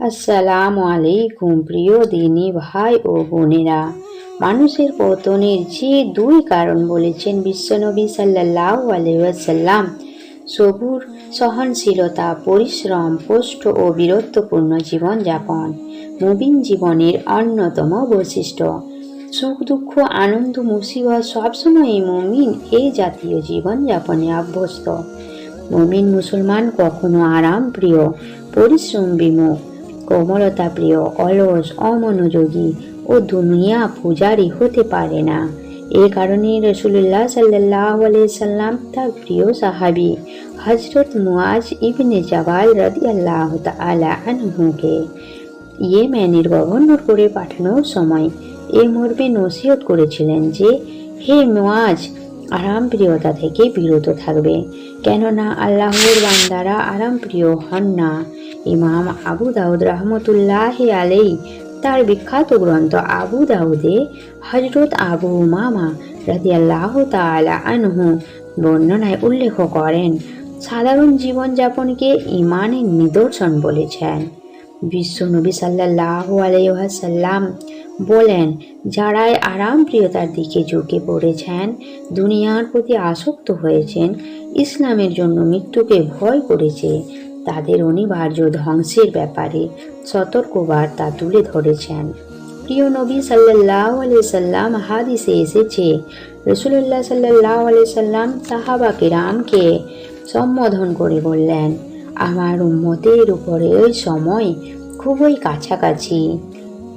আসসালামু আলাইকুম প্রিয় দিনী ভাই ও বোনেরা। মানুষের পতনের যে দুই কারণ বলেছেন বিশ্বনবী সাল্লাহ আলাইসাল্লাম সবুর, সহনশীলতা, পরিশ্রম, পোষ্ট ও বীরত্বপূর্ণ জীবনযাপন নবীন জীবনের অন্যতম বৈশিষ্ট্য। সুখ, দুঃখ, আনন্দ, মুসিবত সবসময়ই মমিন এই জাতীয় জীবনযাপনে অভ্যস্ত। মমিন মুসলমান কখনো আরাম প্রিয়, পরিশ্রম বিমুখ কোমলতা প্রিয় অলস, অমনোযোগী ও দুনিয়া পূজারি হতে পারে না। এ কারণে রসুল্লাহ সাল্লাহ সাল্লাম তার প্রিয় সাহাবি হজরত মুআজ ইবনে জবাল রদি আল্লাহ তালা আনহুকে ইয়েমেনের গভর্নর করে পাঠানোর সময় এ মর্মে নসিহত করেছিলেন যে, হে মুআজ আরাম প্রিয়তা থেকে বিরত থাকবে। কেননা আল্লাহর বান্দারা আরাম প্রিয় হন না। ইমাম আবু দাউদ রহমতুল্লাহ আলাই তার বিখ্যাত গ্রন্থ আবু দাউদে হজরত আবু মামা রাজি আল্লাহ তালা আনহু বর্ণনায় উল্লেখ করেন, সাধারণ জীবনযাপনকে ইমানের নিদর্শন বলেছেন। বিশ্বনবী সাল্লাহ আলাইসাল্লাম বলেন, যারাই আরাম প্রিয়তার দিকে ঝুঁকে পড়েছেন, দুনিয়ার প্রতি আসক্ত হয়েছেন, ইসলামের জন্য মৃত্যুকে ভয় করেছে, তাদের অনিবার্য ধ্বংসের ব্যাপারে সতর্কবার্তা তুলে ধরেছেন। প্রিয় নবী সাল্লাহ সাল্লাম হাদিসে এসেছে রসুল্লাহ সাল্লাহ সাল্লাম সাহাবাকে রামকে সম্বোধন করে বললেন আমার উম্মতের উপরে ওই সময় খুবই কাছাকাছি।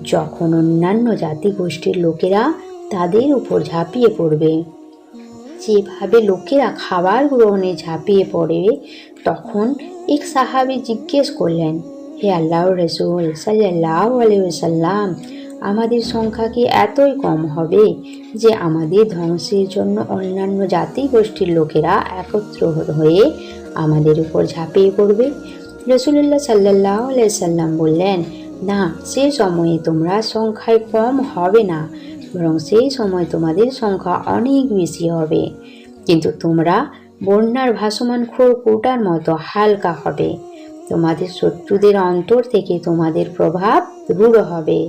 যখন অন্যান্য জাতিগোষ্ঠীর লোকেরা তাদের উপর ঝাঁপিয়ে পড়বে। যেভাবে লোকেরা খাবার গ্রহণে ঝাঁপিয়ে পড়ে, তখন এক সাহাবি জিজ্ঞেস করলেন, হে আল্লাহ রসুল সাল্লাহ সাল্লাম আমাদের সংখ্যা কি এতই কম হবে যে আমাদের ধ্বংসের জন্য অন্যান্য জাতি গোষ্ঠীর লোকেরা একত্র হয়ে আমাদের উপর ঝাঁপিয়ে পড়বে? রসুল্লাহ সাল্লাহ সাল্লাম বললেন, না, সে সময়ে তোমরা সংখ্যায় কম হবে না, বরং সেই সময় তোমাদের সংখ্যা অনেক বেশি হবে। কিন্তু তোমরা বন্যার ভাসমান খোরকুটার মতো হালকা হবে। তোমাদের শত্রুদের অন্তর থেকে তোমাদের প্রভাব দূর হবে।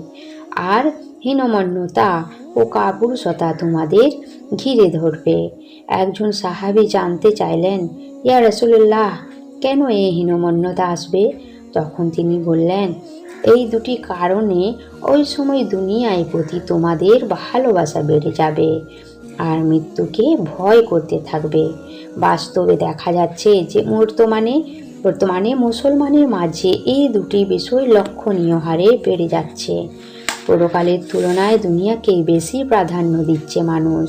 আর হীনমন্যতা ও কাপুরুষতা তোমাদের ঘিরে ধরবে। একজন সাহাবি জানতে চাইলেন, ইয়া রসুল্লাহ কেন এই হীনমন্যতা আসবে? তখন তিনি বললেন, এই দুটি কারণে ওই সময় দুনিয়ায় প্রতি তোমাদের ভালোবাসা বেড়ে যাবে আর মৃত্যুকে ভয় করতে থাকবে। বাস্তবে দেখা যাচ্ছে যে বর্তমানে বর্তমানে মুসলমানের মাঝে এই দুটি বিষয় লক্ষণীয় হারে বেড়ে যাচ্ছে। পরকালের তুলনায় দুনিয়াকেই বেশি প্রাধান্য দিচ্ছে মানুষ।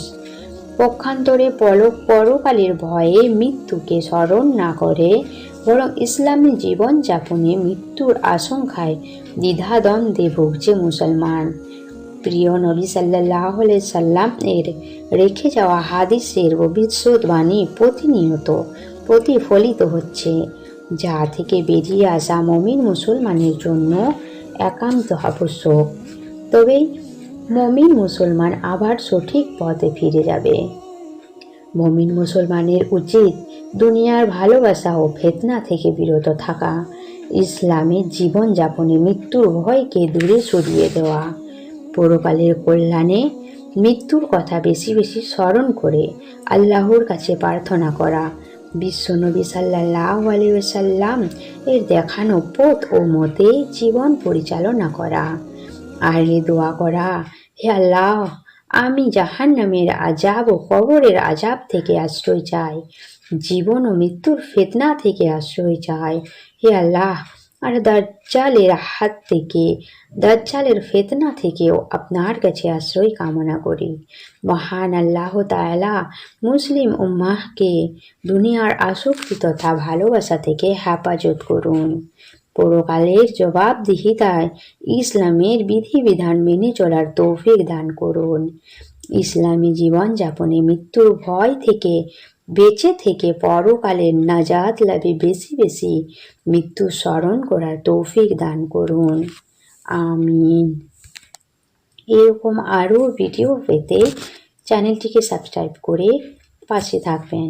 পক্ষান্তরে পলক পরকালের ভয়ে মৃত্যুকে স্মরণ না করে বরং ইসলামী জীবনযাপনে মৃত্যুর আশঙ্কায় দ্বিধাদ্বন্দ্বে ভুগছে মুসলমান। প্রিয় নবী সাল্লাহ সাল্লাম এর রেখে যাওয়া হাদিসের ভবিষ্যৎবাণী প্রতিনিয়ত প্রতিফলিত হচ্ছে। যা থেকে বেরিয়ে আসা মমিন মুসলমানের জন্য একান্ত আবশ্যক। তবেই মমিন মুসলমান আবার সঠিক পথে ফিরে যাবে। মমিন মুসলমানের উচিত দুনিয়ার ভালোবাসা ও ফেতনা থেকে বিরত থাকা ইসলামের জীবনযাপনে মৃত্যুর ভয়কে দূরে সরিয়ে দেওয়া, পরকালের কল্যাণে মৃত্যুর কথা বেশি বেশি স্মরণ করে আল্লাহর কাছে প্রার্থনা করা, বিশ্বনবী সাল্লাহ আলিয়াল্লাম এর দেখানো পথ ও মতে জীবন পরিচালনা করা। আর এ দোয়া করা। হে আল্লাহ, আমি জাহান নামের আজাব ও কবরের আজাব থেকে আশ্রয় চাই। জীবন ও মৃত্যুর ফেতনা থেকে আশ্রয় চাই। হে আল্লাহ, আর দাজ্জালের হাত থেকে, দাজ্জালের ফেতনা থেকেও আপনার কাছে আশ্রয় কামনা করি। মহান আল্লাহ তাআলা মুসলিম উম্মাহকে দুনিয়ার আসক্তি তথা ভালোবাসা থেকে হেফাজত করুন। পরকালের জবাবদিহিতায় ইসলামের বিধিবিধান মেনে চলার তৌফিক দান করুন। ইসলামী জীবনযাপনে মৃত্যুর ভয় থেকে, বেঁচে থেকে পরকালের নাজাত লাভে বেশি বেশি মৃত্যু স্মরণ করার তৌফিক দান করুন। আমিন। এরকম আরও ভিডিও পেতে চ্যানেলটিকে সাবস্ক্রাইব করে পাশে থাকবেন।